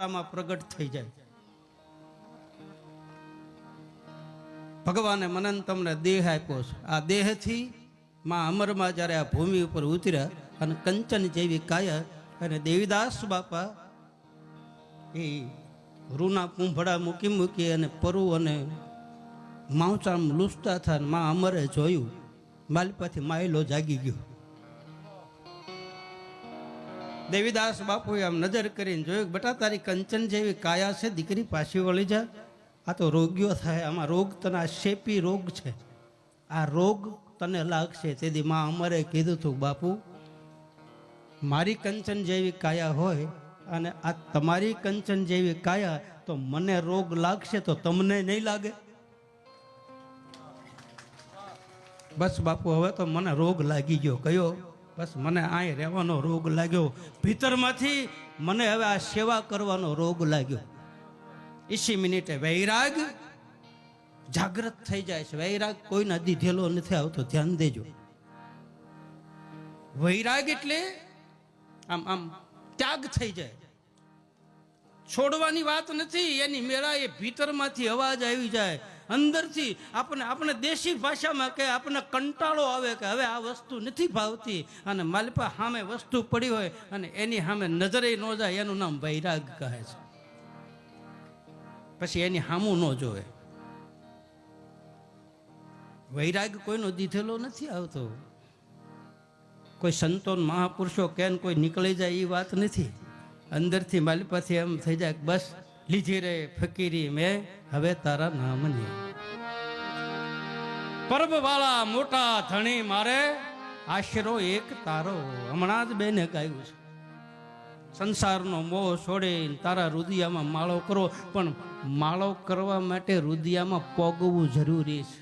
આમાં પ્રગટ થઈ જાય. ભગવાને મને તમને દેહ આપ્યો છે. આ દેહથી માં અમરમાં જ્યારે આ ભૂમિ ઉપર ઉતર્યા અને કંચન જેવી કાયા અને દેવીદાસ બાપા એ રૂના પૂંભડા મૂકી મૂકી અને પરુ અને માવચામ લૂસતા અને મા અમરે જોયું. માલપાથી માયલો જાગી ગયો. દેવીદાસ બાપુએ આમ નજર કરીને જોયું બટા તારી કંચન જેવી કાયા છે, દીકરી પાછી વળી જા. આ તો રોગ્યો થાય, આમાં રોગ તને આ શેપી રોગ છે. આ રોગ તને લાગશે. તેથી માં અમરે કીધું હતું બાપુ, મારી કંચન જેવી કાયા હોય અને આ તમારી કંચન જેવી કાયા, તો મને રોગ લાગશે તો તમને નહીં લાગે? બસ બાપુ, હવે તો મને રોગ લાગી ગયો. કયો? બસ મને અહીં રહેવાનો રોગ લાગ્યો. ભીતરમાંથી મને હવે આ સેવા કરવાનો રોગ લાગ્યો. ઈસી મિનિટે વૈરાગ જાગૃત થઈ જાય છે. વૈરાગ કોઈને દીધેલો નથી આવતો. ધ્યાન દેજો. વૈરાગ એટલે આમ આમ ત્યાગ થઈ જાય. છોડવાની વાત નથી. એની મેળા એ ભીતરમાંથી અવાજ આવી જાય. અંદરથી આપણે આપણે દેશી ભાષામાં કે આપણને કંટાળો આવે કે હવે આ વસ્તુ નથી ભાવતી. અને માલપા સામે વસ્તુ પડી હોય અને એની સામે નજરે ન જાય, એનું નામ વૈરાગ કહે છે. પછી એની સામું ન જોવે. વૈરાગ કોઈનો દીધેલો નથી આવતો. કોઈ સંતો મહાપુરુષો કેન કોઈ નીકળી જાય એ વાત નથી. અંદરથી માલિપાથી એમ થઈ જાય બસ લીધી રે ફકીરી મેં, હવે તારા નામની પરબ વાળા મોટા ધણી મારે, આશરો એક તારો. હમણાં જ બેને ગાયું છે. સંસારનો મોહ છોડીને તારા રુદિયામાં માળો કરો, પણ માળો કરવા માટે રુદિયામાં પોગવું જરૂરી છે.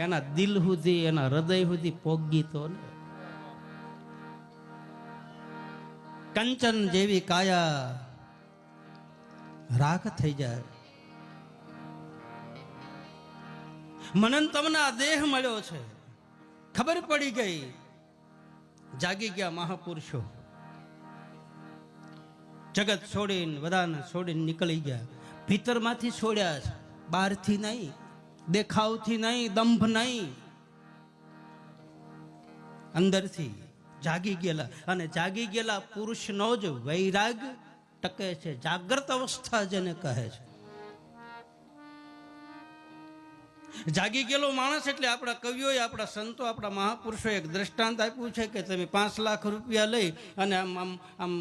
એના દિલ સુધી, એના હૃદય સુધી પોગી તો ને. કંચન જેવી કાયા રાખ થઈ જાય. મને ને તમને આ દેહ મળ્યો છે. ખબર પડી ગઈ. જાગી ગયા મહાપુરુષો. જગત છોડીને, બધાને છોડીને નીકળી ગયા. ભીતરમાંથી છોડ્યા છે. બહારથી નહીં. દેખાવથી નહીં, દંભ નહીં. અંદરથી જાગી ગયેલા. અને જાગી ગયેલા પુરુષનો જ વૈરાગ ટકે છે, જાગ્રત અવસ્થા જેને કહે છે. જાગી ગયેલો માણસ એટલે આપણા કવિઓએ, આપણા સંતો, આપણા મહાપુરુષોએ એક દ્રષ્ટાંત આપ્યું છે કે તમે પાંચ લાખ રૂપિયા લઈ અને આમ આમ આમ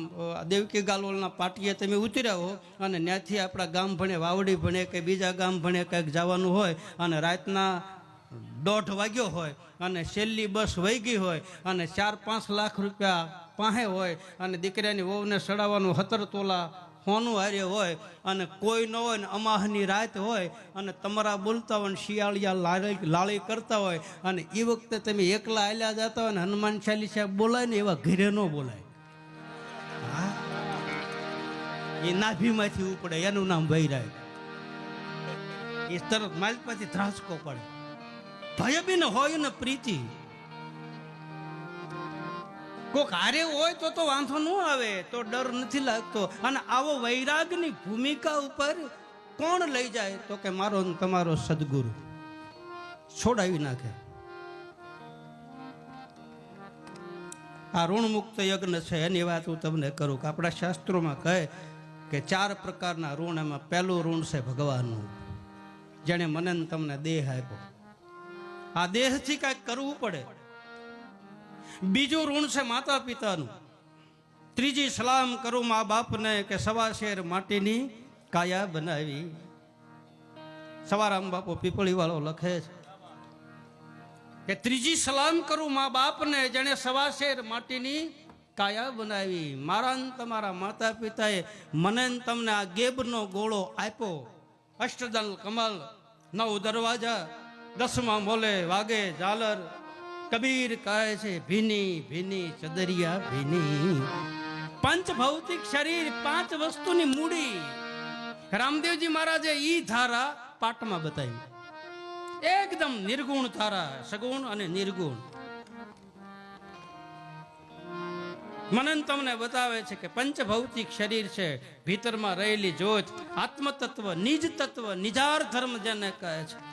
દેવકી ગાલોલના પાટીએ તમે ઉતર્યા હો અને ત્યાંથી આપણા ગામ ભણે, વાવડી ભણે, કે બીજા ગામ ભણે કંઈક જવાનું હોય અને રાતના દોઢ વાગ્યો હોય અને છેલ્લી બસ વહી ગઈ હોય અને ચાર પાંચ લાખ રૂપિયા પાસે હોય અને દીકરાની વહુને સડાવવાનું હતર તોલા હોનું હારે હોય અને કોઈ ન હોય ને અમાહની રાત હોય અને તમારા બોલતા હોય ને શિયાળિયા લાળી લાળી કરતા હોય અને એ વખતે તમે એકલા હાલ્યા જતા હોય ને હનુમાન ચાલીસા બોલાય ને એવા ઘરે ન બોલાય. એ નાભીમાંથી ઉપડે, એનું નામ વૈરાય એ તરત માલપાથી ધ્રાસકો પડે. ભય બી ન હોય ને પ્રીતિ. કોક હારે હોય તો તો વાંધો ન આવે, તો ડર નથી લાગતો. અને આવો વૈરાગની ભૂમિકા ઉપર કોણ લઈ જાય? તો કે મારો તમારો સદગુરુ. છોડાવી નાખે. આ ઋણમુક્ત યજ્ઞ છે, એની વાત હું તમને કરું કે આપણા શાસ્ત્રોમાં કહે કે ચાર પ્રકારના ઋણ, એમાં પહેલું ઋણ છે ભગવાનનું, જેણે મને તમને દેહ આપ્યો. આ દેહથી કાંઈક કરવું પડે. બીજું ઋણ છે માતા પિતાનું ત્રીજી સલામ કરું મા બાપને કે સવા શેર માટીની કાયા બનાવી. સવારામ બાપો પીપળી વાળો લખે છે કે ત્રીજી સલામ કરું મા બાપને જેણે સવા શેર માટીની કાયા બનાવી. મારા તમારા માતા પિતાએ મને તમને આ ગેબનો ગોળો આપ્યો. અષ્ટદલ કમલ, નવ દરવાજા, દસમા મોલે વાગે ઝાલર કબીર કહે છે, ભીની ભીની, ચદરિયા ભીની. પંચ ભૌતિક શરીર, પાંચ વસ્તુની મૂડી. રામદેવજી મહારાજે ઈ ધારા પાઠમાં બતાવી. એકદમ નિર્ગુણ ધારા, સગુણ અને નિર્ગુણ. મનન તમને બતાવે છે કે પંચભૌતિક શરીર છે, ભીતરમાં રહેલી જોત, આત્મતત્વ, નિજ તત્વ, નિજાર ધર્મ જેને કહે છે.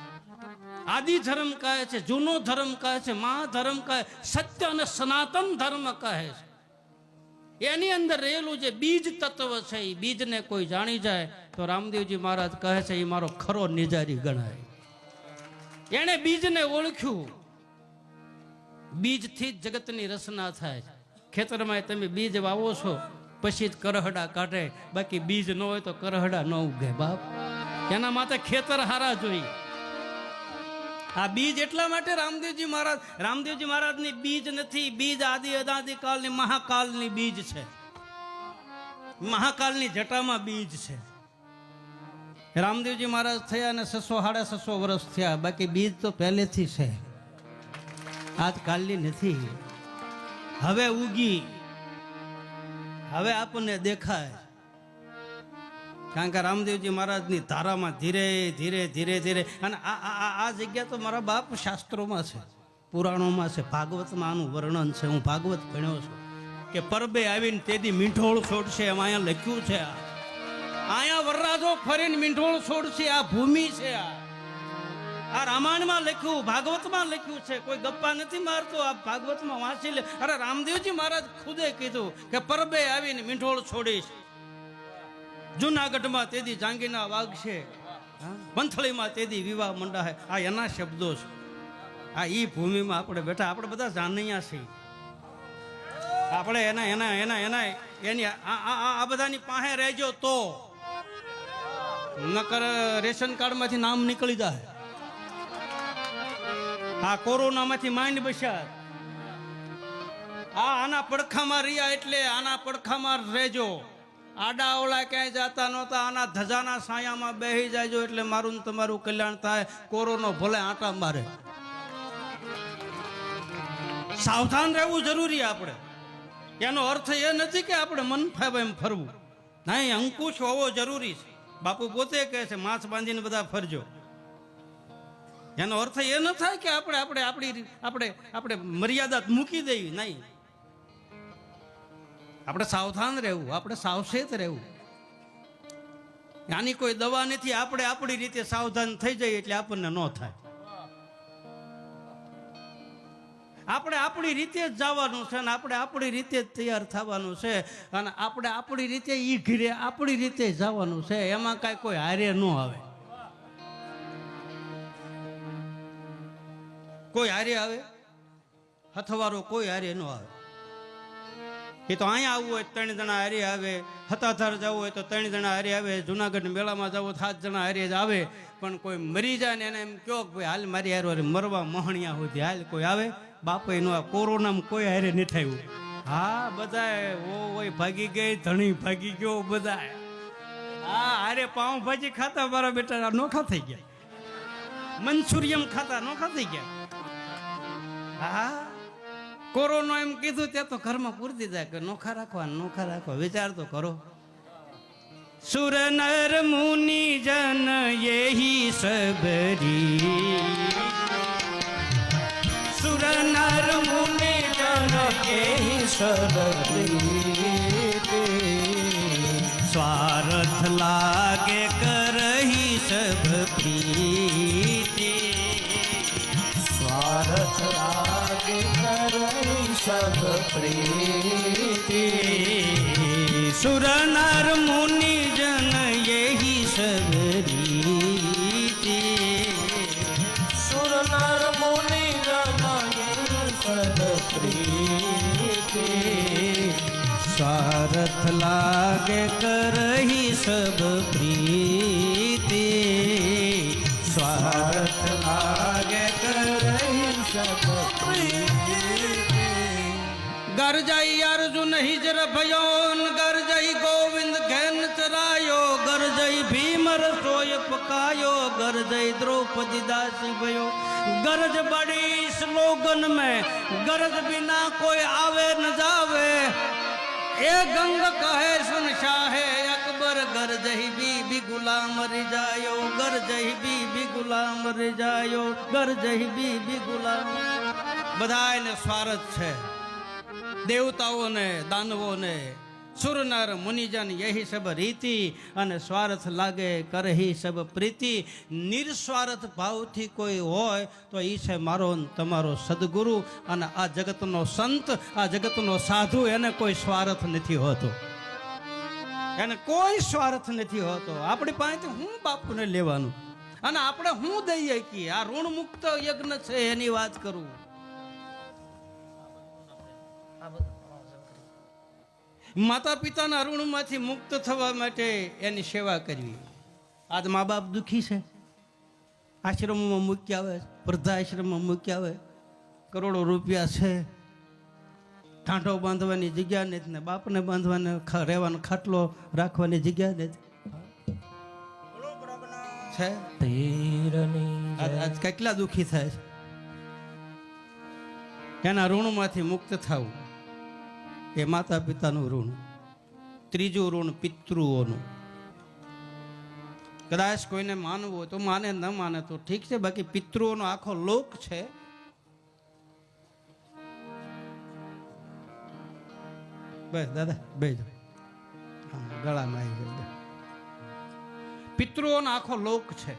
આદિ ધર્મ કહે છે, જૂનો ધર્મ કહે છે મહાધર્મ કહે, સત્ય અને સનાતન ધર્મ કહે છે. એની અંદર રહેલું જે બીજ તત્વ છે એ બીજને કોઈ જાણી જાય તો રામદેવજી મહારાજ કહે છે એ મારો ખરો નિજારી ગણાય. એણે બીજને ઓળખ્યું. બીજથી જ જગતની રચના થાય. ખેતરમાં તમે બીજ વાવો છો, પછી જ કરહડા કાઢે. બાકી બીજ ન હોય તો કરહડા ન ઉગે બાપ. એના માટે ખેતર હારા જોઈએ આ બીજ એટલા માટે રામદેવજી મહારાજ, રામદેવજી મહારાજની બીજ નથી, બીજ આદિ અનાદિ કાળની, મહાકાલની બીજ છે. મહાકાલની જટામાં બીજ છે. રામદેવજી મહારાજ થયા અને છસો સાડા છસો વર્ષ થયા, બાકી બીજ તો પહેલેથી છે. આજકાલની નથી. હવે ઉગી. હવે આપણને દેખાય. કારણ કે રામદેવજી મહારાજની ધારામાં ધીરે ધીરે ધીરે ધીરે અને આ આ, આ- જગ્યા તો મારા બાપ શાસ્ત્રોમાં છે, પુરાણોમાં છે, ભાગવતમાં આનું વર્ણન છે, હું ભાગવત ભણ્યો છું. કે પરબે આવીને તેથી મીઠોળ છોડશે, એમ અહીંયા લખ્યું છે આ. અહીંયા વરરાજો ફરીને મીઠોળ છોડશે, આ ભૂમિ છે આ. આ રામાયણમાં લખ્યું, ભાગવતમાં લખ્યું છે, કોઈ ગપ્પા નથી મારતો આ ભાગવતમાં વાંચી લે. અરે રામદેવજી મહારાજ ખુદે કીધું કે પરબે આવીને મીઠોળ છોડીશ. જુનાગઢમાં તેદી જાંગીના વાઘ છે. પંથળીમાં તેદી વિવાહ મંડા હે આ એના શબ્દો છે. આ એ ભૂમિમાં આપણે બેઠા. આપણે બધા જાનૈયા છીએ. આપણે એના એના એના એના, એની આ બધાની પાસે રહેજો તો. નકર રેશન કાર્ડમાંથી નામ નીકળી જાય. આ કોરોનામાંથી માઇન્ડ બસ્યા. આ આના પડખામાં રહ્યા એટલે આના પડખામાં રહેજો. આડા ઓળા ક્યાંય જતા નહોતા, આના ધજાના સાયામાં બેહી જાયજો એટલે મારું ને તમારું કલ્યાણ થાય. કોરોનો ભલે આંટા મારે. સાવધાન રહેવું જરૂરી આપણે. એનો અર્થ એ નથી કે આપણે મન ફાવે એમ ફરવું. નહીં અંકુશ હોવો જરૂરી છે. બાપુ પોતે કહે છે, માસ બાંધીને બધા ફરજો. એનો અર્થ એ ન થાય કે આપણે આપણે આપણી આપણે આપણે મર્યાદા મૂકી દેવી, નહીં. આપણે સાવધાન રહેવું, આપણે સાવચેત રહેવું. આની કોઈ દવા નથી, આપણે આપણી રીતે સાવધાન થઈ જઈએ એટલે આપણને ન થાય. આપણે આપણી રીતે જ જવાનું છે અને આપણે આપણી રીતે જ તૈયાર થવાનું છે અને આપણે આપણી રીતે ઈ ઘીરે આપણી રીતે જવાનું છે, એમાં કાંઈ કોઈ હારે ન આવે. કોઈ હારે આવે? હથવારો કોઈ હારે ન આવે. એ તો અહીંયા આવવું હોય ત્રણ જણા હારી આવે. હતાધાર જવું હોય તો ત્રણ જણા હારી આવે. જુનાગઢ મેળામાં જવું સાત જણા હારી જ આવે. પણ કોઈ મરી જાય ને એને એમ કહો કે ભાઈ, હાલ મારી હારે મરવા મહણિયા સુધી હાલ કોઈ આવે. બાપે નો આ કોરોનામાં કોઈ હારે નહીં થયું હા બધાય ઓ ઓય ભાગી ગઈ, ધણી ભાગી ગયો બધાય હા, હારે પાઉંભાજી ખાતા મારા બેટા નોખા થઈ ગયા. મંચુરિયમ ખાતા નોખા થઈ ગયા. હા. કોરોનો એમ કીધું તે તો ઘરમાં પૂરતી જાય કે નોખા રાખવા નોખા રાખવા. વિચાર તો કરો. સુર નર મુનિ જન યહી સબરી. સુર નર મુનિ જન યહી સ્વાર્થ પ્રીતિ સુર નર મુનિ જન યહી સબરીતિ સુર નર મુનિ જનયે સદ પ્રીતિ સ્વાર્થ લાગે કરહી સબ પ્રીતિ. સ્વાર્થ લાગે ઘર જઈ અર્જુન હિજર ભયો ઘર જઈ ગોવિંદ ઘેન ચરાયો, ઘર જઈ ભીમ રસોય પકાયો, ઘર જઈ દ્રૌપદી દાસી ભયો. ગરજ બડી સ્લોગન મેં, ગરજ બિના કોઈ આવે ન જાવે. એ ગંગ કહે સુન શાહે અકબર ઘર જહી બીબી ગુલામ રિજાયો ઘર જહી બીબી ગુલામ રિજાયો ઘર જહી બીબી ગુલામ. બધા એને સ્વાર્થ છે. દેવતાઓને, દાનવોને સુરનર મુનિજન યહી સબ રીતિ અને સ્વાર્થ લાગે કરહી સબ પ્રીતિ. નિર્સ્વાર્થ ભાવથી કોઈ હોય તો એ છે મારો તમારો સદગુરુ અને આ જગતનો સંત, આ જગતનો સાધુ, એને કોઈ સ્વાર્થ નથી હોતો. એને કોઈ સ્વાર્થ નથી હોતો. આપણી પાસેથી હું બાપુને લેવાનું? અને આપણે હું દઈએ કે? આ ઋણ મુક્ત યજ્ઞ છે એની વાત કરું. માતા પિતાના ઋણમાંથી મુક્ત થવા માટે એની સેવા કરવી. આજ મા બાપ દુઃખી છે. આશ્રમમાં મૂક્યા આવે વૃદ્ધાશ્રમમાં મૂક્યા આવે. કરોડો રૂપિયા છે. ઠાંઠો બાંધવાની જગ્યા નથી ને બાપને બાંધવાને રહેવાનો ખાટલો રાખવાની જગ્યા નથી. છે? આજ આજ કેટલા દુઃખી થાય છે. એના ઋણમાંથી મુક્ત થવું. એ માતા પિતાનું ઋણ, ત્રીજું ઋણ પિતૃઓનું. કદાચ કોઈને માનવું હોય તો માને, ન માને તો ઠીક છે, બાકી પિતૃઓનો આખો લોક છે. બસ, દાદા બે ગળામાં આવી ગયો પિતૃઓનો આખો લોક છે.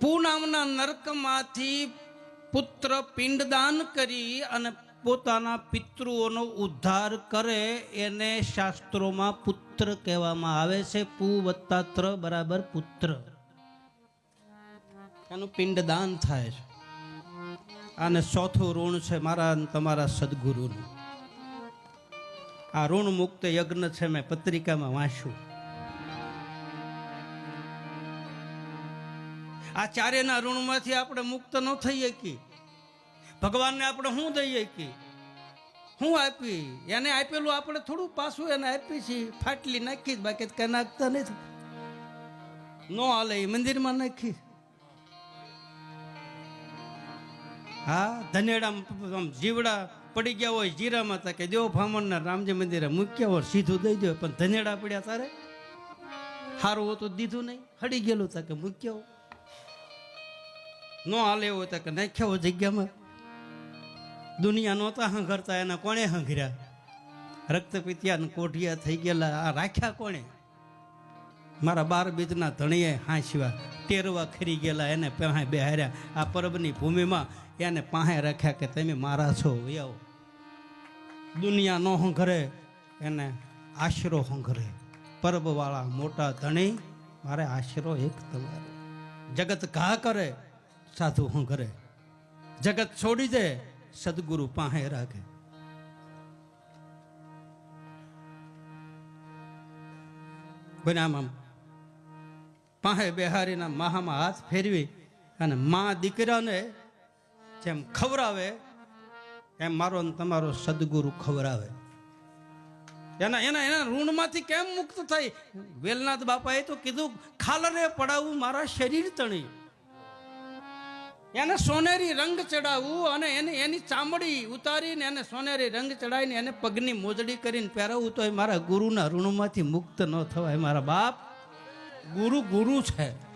પૂનામના નરકમાંથી પુત્ર પિંડદાન કરી અને પોતાના પિતૃઓનો ઉદ્ધાર કરે એને શાસ્ત્રોમાં પુત્ર કહેવામાં આવે છે. પુ વત્તા ત્ર બરાબર પુત્ર. એનું પિંડદાન થાય છે. અને ચોથું ઋણ છે મારા તમારા સદગુરુનું. આ ઋણ મુક્ત યજ્ઞ છે મેં પત્રિકામાં વાંચ્યું. આ ચારેના ઋણમાંથી આપણે મુક્ત ન થઈ શકીએ. ભગવાનને આપણે શું દઈએ કે? શું આપી? એને આપેલું આપણે થોડું પાછું એને આપી છીએ ફાટલી નાખી જ, બાકી કઈ નાખતા નથી. નો હાલે, એ મંદિરમાં નાખી. હા, ધનેડામાં જીવડા પડી ગયા હોય, જીરામાં તા કે દેવ ભામણના રામજી મંદિરે મૂક્યા હોય, સીધું દઈ દો, પણ ધનેડા પડ્યા તારે? સારું હોતું દીધું નહીં. હડી ગયેલું તા કે મૂક્યા નો હાલે હોય તો કે નાખ્યા હોય જગ્યામાં. દુનિયા નહોતા હંઘરતા, એના કોણે હંઘર્યા? રક્તપિત્યા કોઢિયા થઈ ગયેલા. આ રાખ્યા કોણે? મારા બાર બીજના ધણીએ હાંસવા ટેરવા ખરી ગયેલા, એને પહે બેહાર્યા. આ પરબની ભૂમિમાં એને પાસે રાખ્યા કે તમે મારા છો આવો. દુનિયા ન હંઘરે, એને આશરો હંઘરે. પરબવાળા મોટા ધણી, મારે આશરો એક તમારો. જગત ઘા કરે, સાધુ હંઘરે. જગત છોડી દે સદગુરુ પાસે રાખે આમ પાસે બેહારીના માહામાં હાથ ફેરવી અને મા દીકરાને જેમ ખવરાવે એમ મારો ને તમારો સદગુરુ ખવરાવે એના એના એના ઋણમાંથી કેમ મુક્ત થઈ વેલનાથ બાપાએ તો કીધું ખાલરે પડાવવું મારા શરીર તણી એને સોનેરી રંગ ચડાવવું અને એને એની ચામડી ઉતારીને એને સોનેરી રંગ ચડાવીને એને પગની મોજડી કરીને પહેરાવવું તો એ મારા ગુરુના ઋણમાંથી મુક્ત ન થવાય. મારા બાપ ગુરુ ગુરુ છે.